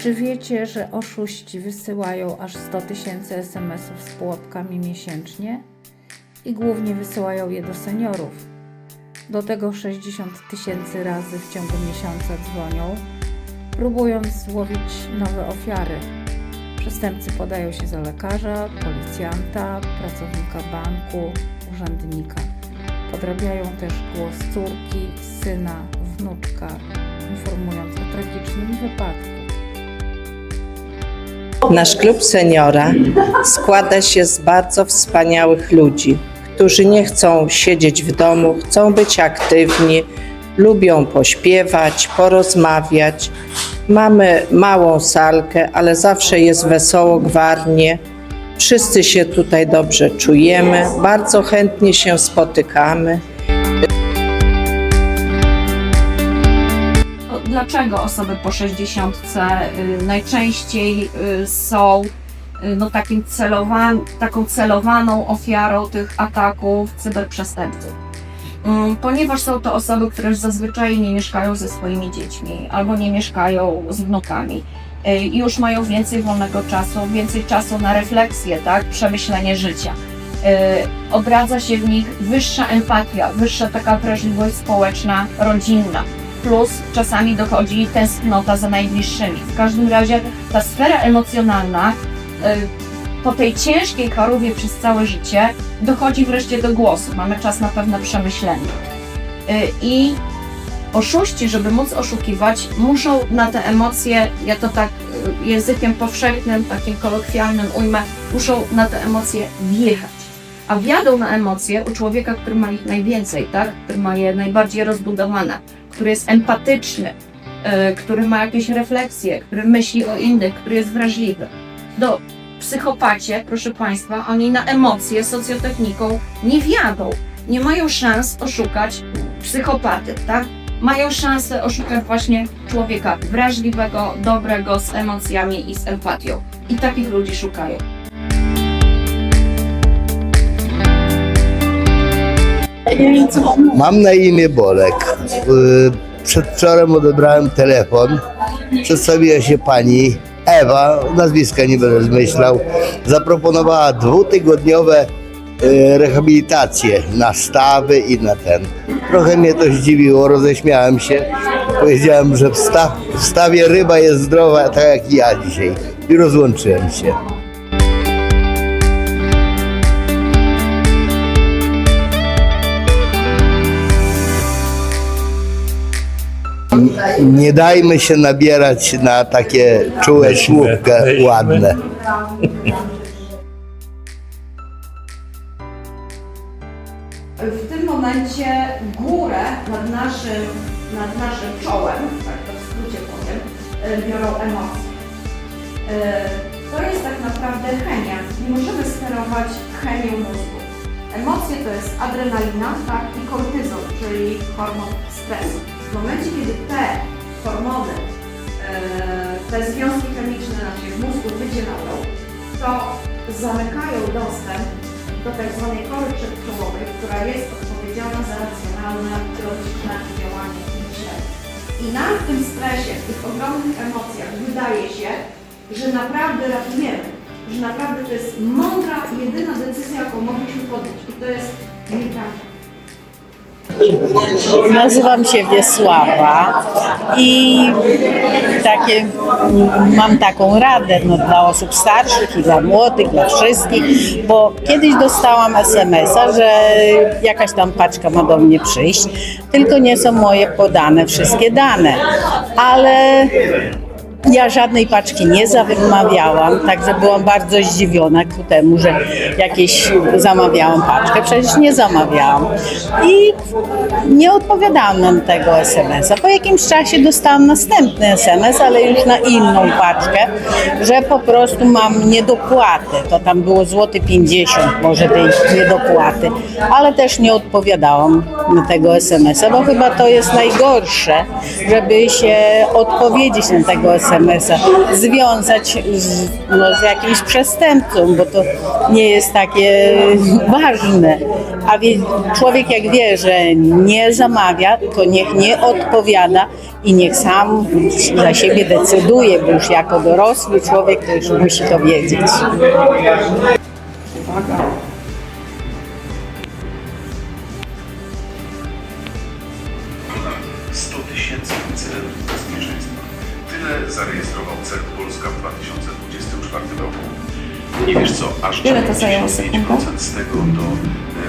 Czy wiecie, że oszuści wysyłają aż 100 tysięcy SMS-ów z pułapkami miesięcznie? I głównie wysyłają je do seniorów. Do tego 60 tysięcy razy w ciągu miesiąca dzwonią, próbując złowić nowe ofiary. Przestępcy podają się za lekarza, policjanta, pracownika banku, urzędnika. Podrabiają też głos córki, syna, wnuczka, informując o tragicznym wypadku. Nasz klub seniora składa się z bardzo wspaniałych ludzi, którzy nie chcą siedzieć w domu, chcą być aktywni, lubią pośpiewać, porozmawiać. Mamy małą salkę, ale zawsze jest wesoło, gwarnie. Wszyscy się tutaj dobrze czujemy, bardzo chętnie się spotykamy. Dlaczego osoby po 60 y, najczęściej y, są y, no, takim taką celowaną ofiarą tych ataków cyberprzestępców? Mm, Ponieważ są to osoby, które zazwyczaj nie mieszkają ze swoimi dziećmi albo nie mieszkają z wnukami. I Już mają więcej wolnego czasu, więcej czasu na refleksję, tak? przemyślenie życia. Odradza się w nich wyższa empatia, wyższa taka wrażliwość społeczna, rodzinna plus czasami dochodzi tęsknota za najbliższymi. W każdym razie ta sfera emocjonalna y, po tej ciężkiej karówie przez całe życie dochodzi wreszcie do głosu. Mamy czas na pewne przemyślenie. Y, I oszuści, żeby móc oszukiwać, muszą na te emocje, ja to tak y, językiem powszechnym, takim kolokwialnym ujmę, muszą na te emocje wjechać. A wjadą na emocje u człowieka, który ma ich najwięcej, tak? który ma je najbardziej rozbudowane który jest empatyczny, e, który ma jakieś refleksje, który myśli o innych, który jest wrażliwy. Do psychopacie, proszę Państwa, oni na emocje socjotechniką nie wjadą. Nie mają szans oszukać psychopaty, tak? Mają szansę oszukać właśnie człowieka wrażliwego, dobrego, z emocjami i z empatią. I takich ludzi szukają. Mam na imię Bolek. Y, Przedwczorem odebrałem telefon. Przedstawiła się pani Ewa, nazwiska nie będę zmyślał. Zaproponowała dwutygodniowe y, rehabilitacje na stawy i na ten. Trochę mnie to zdziwiło, roześmiałem się. Powiedziałem, że w, sta, w stawie ryba jest zdrowa, tak jak i ja dzisiaj. I rozłączyłem się. Nie dajmy się nabierać na takie czułe słówka weźmy. ładne. w tym momencie górę nad naszym, nad naszym czołem, tak to w skrócie powiem, e, biorą emocje. E, To jest tak naprawdę chemia. Nie możemy sterować chemią mózgu. Emocje to jest adrenalina tak, i kortyzol, czyli hormon stresu. W momencie, kiedy te hormony, e, te związki chemiczne nam się w mózgu wydzielają, to zamykają dostęp do tak zwanej kory przedczołowej, która jest odpowiedzialna za racjonalne, logiczne działanie myślenie. I nam w tym stresie, w tych ogromnych emocjach wydaje się, że naprawdę ratujemy, że naprawdę to jest mądra, jedyna decyzja, jaką mogliśmy podjąć. I to jest nieprawda. Nazywam się Wiesława i takie, mam taką radę no, dla osób starszych i dla młodych, dla wszystkich, bo kiedyś dostałam SMS-a, że jakaś tam paczka ma do mnie przyjść, tylko nie są moje podane wszystkie dane, ale ja żadnej paczki nie zamawiałam, także byłam bardzo zdziwiona ku temu, że jakieś zamawiałam paczkę. Przecież nie zamawiałam. I nie odpowiadałam na tego SMS-a. Po jakimś czasie dostałam następny SMS, ale już na inną paczkę, że po prostu mam niedopłatę. To tam było złoty 50 może tej niedopłaty, ale też nie odpowiadałam tego SMS-a, bo chyba to jest najgorsze, żeby się odpowiedzieć na tego SMS-a, związać z, no, z jakimś przestępcą, bo to nie jest takie ważne. A wie, człowiek jak wie, że nie zamawia, to niech nie odpowiada i niech sam za siebie decyduje, bo już jako dorosły człowiek to już musi to wiedzieć. Aż Ile to zajęło 95% z tego to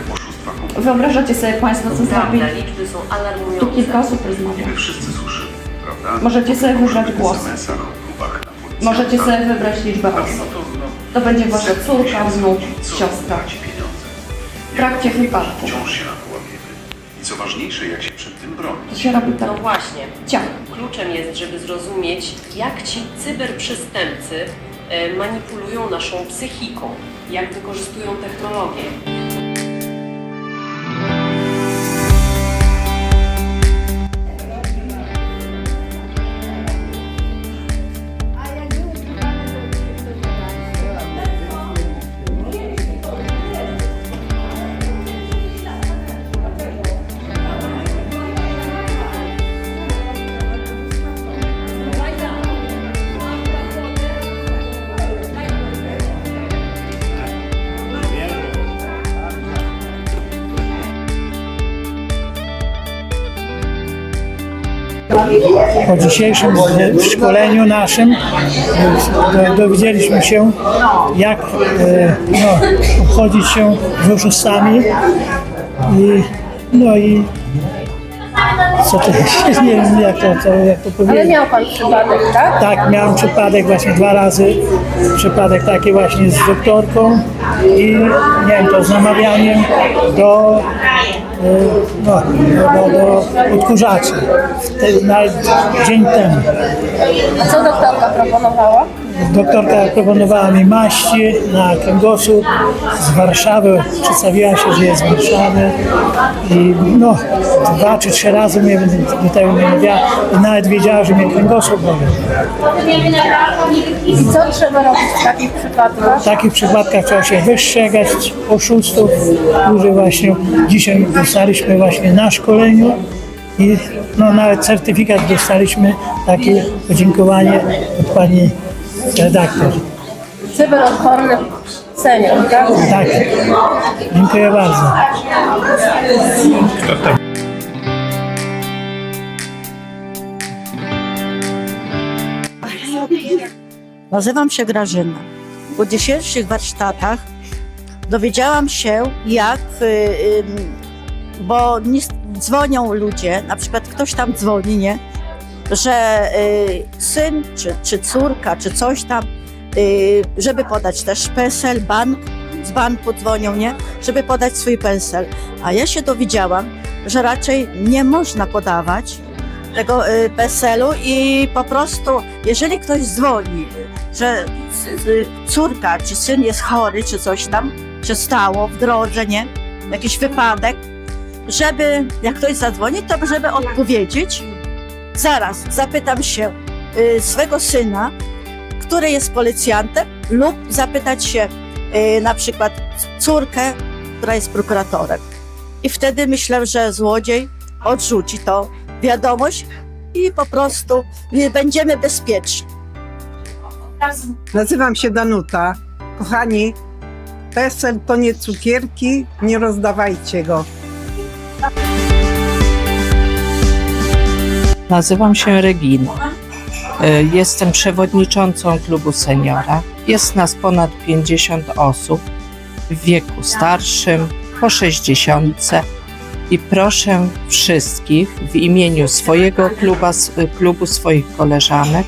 e, oszustwa. Wyobrażacie sobie Państwo, co zrobi? Liczby są Tu alarmujące. kilka osób rozmawia. Niby wszyscy słyszymy, prawda? Możecie sobie wybrać głos. Możecie sobie wybrać liczbę osób. to, no, To będzie wasza córka, wnuk, siostra. W trakcie wypadku. Wciąż się na to łapiemy. I co ważniejsze, jak się przed tym bronić. To się robi tak. No właśnie. Ciach. Kluczem jest, żeby zrozumieć, jak ci cyberprzestępcy manipulują naszą psychiką, jak wykorzystują technologię. Po dzisiejszym szkoleniu naszym do- dowiedzieliśmy się, jak e, no, obchodzić się z oszustami i no i co to jest, nie wiem jak to, to, jak to powiedzieć. Ale miał Pan przypadek, tak? Tak, miałem przypadek właśnie dwa razy, przypadek taki właśnie z doktorką i nie wiem, to z namawianiem do, e, no, do, do, odkurzaczy, Wtedy, nawet dzień temu. A co doktorka proponowała? Doktorka proponowała mi maści na kręgosłup z Warszawy. Przedstawiła się, że jest z Warszawy. I no, dwa czy trzy razy mnie do tego nie mówiła. I nawet wiedziała, że mnie kręgosłup boli. I co trzeba robić w takich przypadkach? W takich przypadkach trzeba się wystrzegać oszustów, którzy właśnie dzisiaj dostaliśmy właśnie na szkoleniu. I no, nawet certyfikat dostaliśmy, takie podziękowanie od pani redaktor. Cyberodporny senior, tak? Tak. Dziękuję bardzo. Nazywam się Grażyna. Po dzisiejszych warsztatach dowiedziałam się, jak, y, ym, bo nie, dzwonią ludzie, na przykład ktoś tam dzwoni, nie? Że y, syn, czy, czy córka, czy coś tam, y, żeby podać też PESEL, bank, z banku dzwonią, nie? Żeby podać swój PESEL. A ja się dowiedziałam, że raczej nie można podawać tego y, PESEL-u i po prostu, jeżeli ktoś dzwoni, że córka czy syn jest chory, czy coś tam się stało w drodze, nie? Jakiś wypadek, żeby, jak ktoś zadzwoni, to żeby odpowiedzieć, zaraz zapytam się y, swego syna, który jest policjantem, lub zapytać się y, na przykład córkę, która jest prokuratorem. I wtedy myślę, że złodziej odrzuci to wiadomość i po prostu y, będziemy bezpieczni. Nazywam się Danuta. Kochani, PESEL to nie cukierki, nie rozdawajcie go. Nazywam się Regina. Y, Jestem przewodniczącą klubu seniora. Jest nas ponad 50 osób w wieku starszym, po 60. I proszę wszystkich w imieniu swojego kluba, s- klubu swoich koleżanek,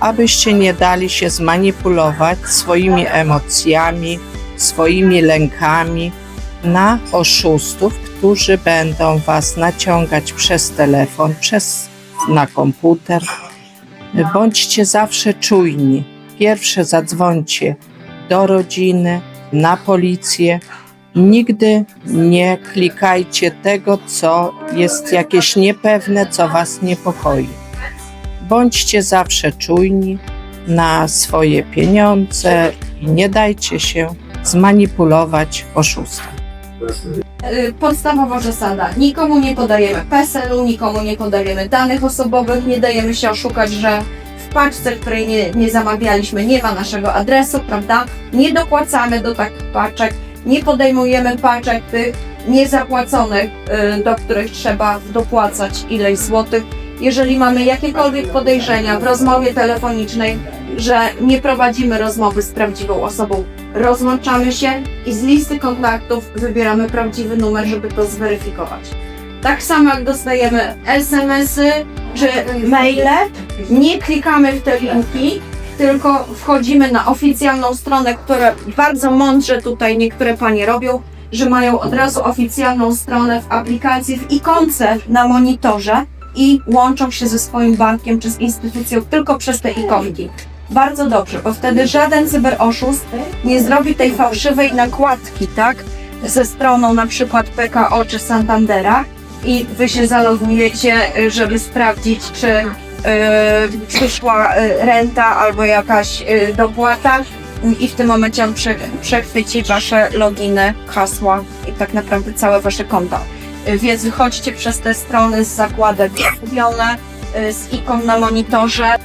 abyście nie dali się zmanipulować swoimi emocjami, swoimi lękami na oszustów, którzy będą was naciągać przez telefon, przez na komputer. Bądźcie zawsze czujni. Pierwsze zadzwońcie do rodziny, na policję Nigdy nie klikajcie tego, co jest jakieś niepewne, co Was niepokoi. Bądźcie zawsze czujni na swoje pieniądze i nie dajcie się zmanipulować oszustem. Y, Podstawowa zasada. Nikomu nie podajemy PESEL-u, nikomu nie podajemy danych osobowych, nie dajemy się oszukać, że w paczce, której nie, nie zamawialiśmy, nie ma naszego adresu, prawda? Nie dopłacamy do takich paczek, nie podejmujemy paczek tych niezapłaconych, y, do których trzeba dopłacać ileś złotych. Jeżeli mamy jakiekolwiek podejrzenia w rozmowie telefonicznej, że nie prowadzimy rozmowy z prawdziwą osobą, rozłączamy się i z listy kontaktów wybieramy prawdziwy numer, żeby to zweryfikować. Tak samo jak dostajemy SMS-y czy maile, nie klikamy w te linki, tylko wchodzimy na oficjalną stronę, które bardzo mądrze tutaj niektóre panie robią, że mają od razu oficjalną stronę w aplikacji, w ikonce na monitorze i łączą się ze swoim bankiem czy z instytucją tylko przez te ikonki. Bardzo dobrze, bo wtedy żaden cyberoszust nie zrobi tej fałszywej nakładki, tak? Ze stroną na przykład PKO czy Santandera i wy się zalogujecie, żeby sprawdzić, czy y, przyszła y, renta albo jakaś y, dopłata i w tym momencie on prze, przechwyci wasze loginy, hasła i tak naprawdę całe wasze konto. Y, Więc wychodźcie przez te strony z zakładek kupione, z ikon na monitorze,